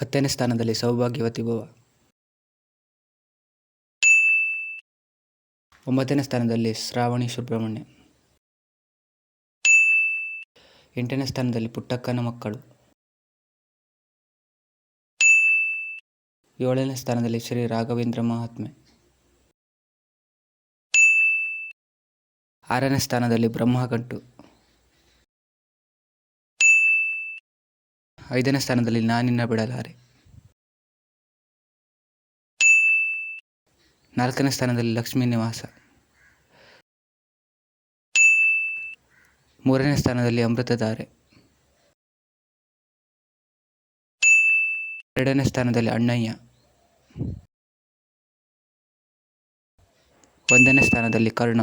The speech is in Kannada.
ಹತ್ತನೇ ಸ್ಥಾನದಲ್ಲಿ ಸೌಭಾಗ್ಯವತಿ ಭವ ಒಂಬತ್ತನೇ ಸ್ಥಾನದಲ್ಲಿ ಶ್ರಾವಣಿ ಸುಬ್ರಹ್ಮಣ್ಯ. ಎಂಟನೇ ಸ್ಥಾನದಲ್ಲಿ ಪುಟ್ಟಕ್ಕನ ಮಕ್ಕಳು. ಏಳನೇ ಸ್ಥಾನದಲ್ಲಿ ಶ್ರೀ ರಾಘವೇಂದ್ರ ಮಹಾತ್ಮೆ. ಆರನೇ ಸ್ಥಾನದಲ್ಲಿ ಬ್ರಹ್ಮಗಂಟು ಐದನೇ ಸ್ಥಾನದಲ್ಲಿ ನಾನಿನ್ನ ಬಿಡಲಾರೆ. ನಾಲ್ಕನೇ ಸ್ಥಾನದಲ್ಲಿ ಲಕ್ಷ್ಮೀ ನಿವಾಸ. ಮೂರನೇ ಸ್ಥಾನದಲ್ಲಿ ಅಮೃತಧಾರೆ ಎರಡನೇ ಸ್ಥಾನದಲ್ಲಿ ಅಣ್ಣಯ್ಯ. ಒಂದನೇ ಸ್ಥಾನದಲ್ಲಿ ಕರ್ಣ.